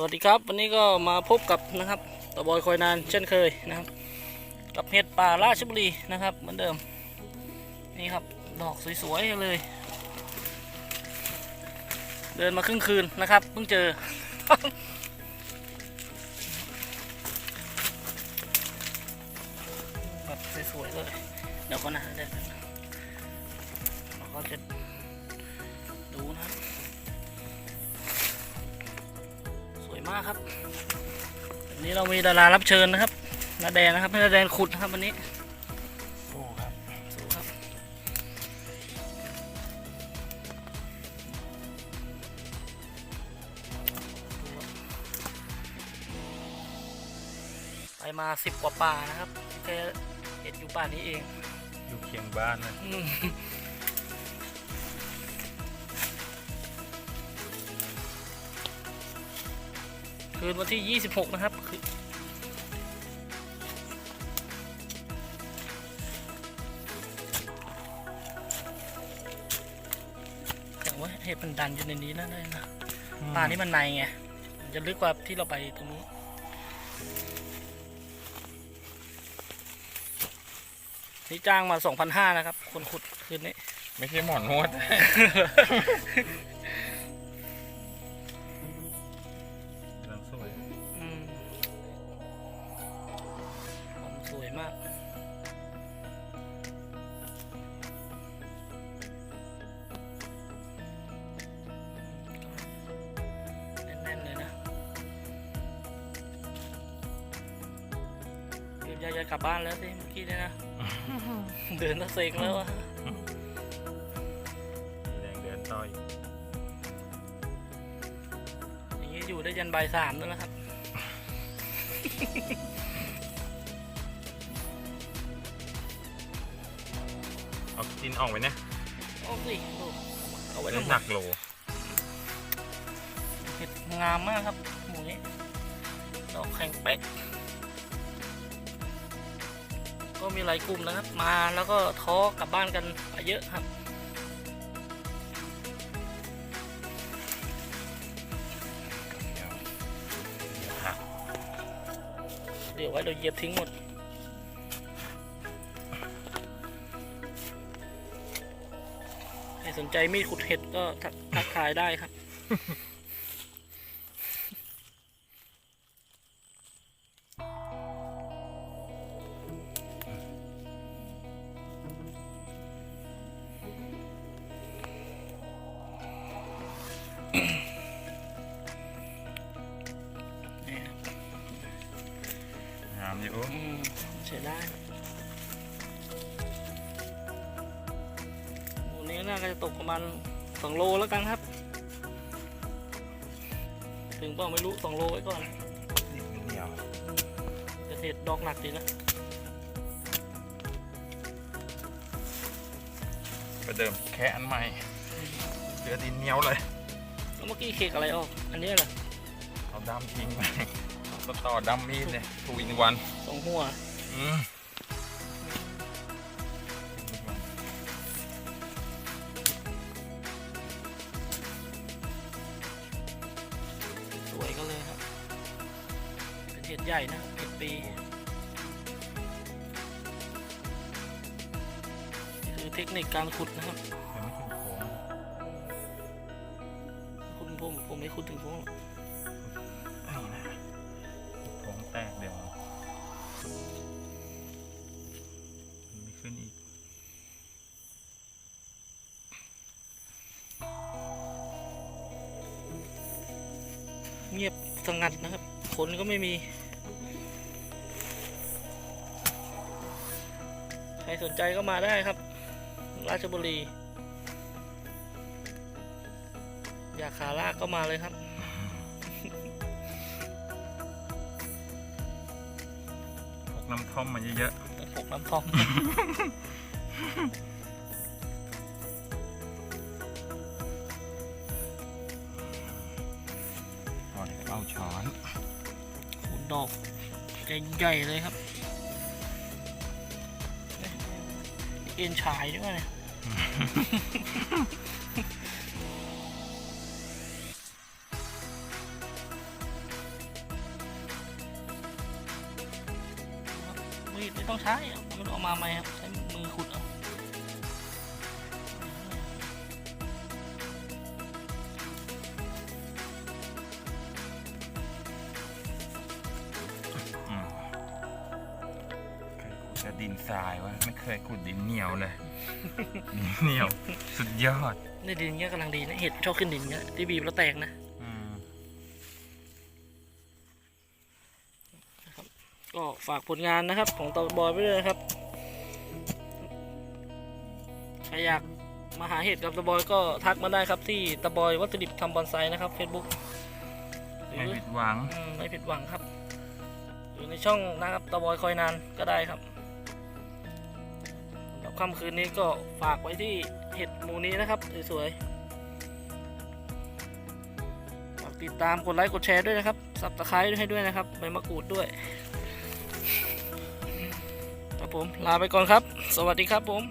สวัสดีครับ วันนี้ก็มาพบกับนะครับตะบอยคอยนานเช่นเคยนะครับ กับเห็ดป่าราชบุรีนะครับ เหมือนเดิม นี่ครับดอกสวยๆเลย เดินมาครึ่งคืนนะครับเพิ่งเจอ แบบสวยๆเลยเดี๋ยวก็นะเดี๋ยวเราก็จะ มากครับวันนี้เรามีดารารับเชิญนะครับนาแดงนะครับนาแดงขุดนะครับวันนี้โอ้ครับสู้ครับไปมาสิบกว่าป่านะครับแค่เห็ดอยู่ป่านี้เองอยู่เคียงบ้านนะ คืนวันที่ 26 นะครับคือแต่ว่าเห็ดมันดันอยู่ในนี้นะได้นะป่านี้มันในไงมันจะลึกกว่าที่เราไปตรงนี้นี่จ้างมา 2,500 นะครับ คนขุดคืนนี้ ไม่ใช่หมอนนวด ยวยายจะกลับบ้านแล้วสิเมื่อกี้เนี่ยนะ เดินตะเซงแล้วอะแดงเดือนต้อยอย่างนี้อยู่ได้ยันบ่ายสามแล้วนะครับ เอากินออกไปเนี่ยโอ้สิโอ้เอาไว้ได้ทำไมหนักโลเห็ดงามมากครับหมูนี้ดอกแข็งเป๊ก ก็มีหลายกลุ่มนะครับ มาแล้วก็ท้อกลับบ้านกันเยอะครับเดี๋ยวไว้เราเหยียบทิ้งหมดใครสนใจมีดขุดเห็ดก็ทักทายได้ครับามอยู่อืมใช้ได้หมูนี้น่าจะตกประมาณสองโลแล้วกันครับ ถึงเปล่าไม่รู้สองโลไว้ก่อนนี่มันเหนียวจะเห็ดดอกหนักดีนะประเดิมแค่อันใหม่เจอดินเหนียวเลย แล้วเมื่อกี้เคกอะไรออก อันนี้เหรอเอาดำทิ้งไป เอาก็ต่อดำมีดเลยทูอินวันสองหัวอืมสวยก็เลยครับเป็นเห็ดใหญ่นะเห็ดปีนี่คือเทคนิคการขุดนะครับยังไม่ขึ้นโค้งคุณผมผมไม่ขุดถึงพวก ตกเดี๋ยวมันไม่ขึ้นอีก เงียบสงัดนะครับ คนก็ไม่มี ใครสนใจก็มาได้ครับ ราชบุรี อยากขาลากก็มาเลยครับ น้ำท่อมมาเยอะพกน้ำทองๆก่อนเอาช้อนดอกใหญ่ๆเลยครับเอ็นชายด้วยวะเนี่ย ไม่ต้องใช้เอาไม่ต้องเอามาไหมครับใช้มือขุดเอาอืมเคยขุดแต่ดินทรายวะไม่เคยขุดดินเหนียวเลยดินเหนียวสุดยอดในดินเงี้ยกำลังดีนะเห็ดชอบขึ้นดินเงี้ยที่บีบแล้วแตกนะ ก็ฝากผลงานนะครับของตะบอยไว้ด้วยนะครับใครอยากมาหาเห็ดกับตะบอยก็ทักมาได้ครับที่ตะบอยวัตถุดิบทำบอนไซนะครับ Facebook หรืไม่อผิดหวังอืมไม่ผิดหวังครับอยู่ในช่องนะครับตะบอยคอยนานก็ได้ครับสำหรับค่ำคืนนี้ก็ฝากไว้ที่เห็ดหมูนี้นะครับสวยๆฝากติดตามกดไลค์กดแชร์ด้วยนะครับสับตะไคร้ให้ด้วยนะครับใบมะกรูดด้วย ครับผม ลาไปก่อนครับ สวัสดีครับผม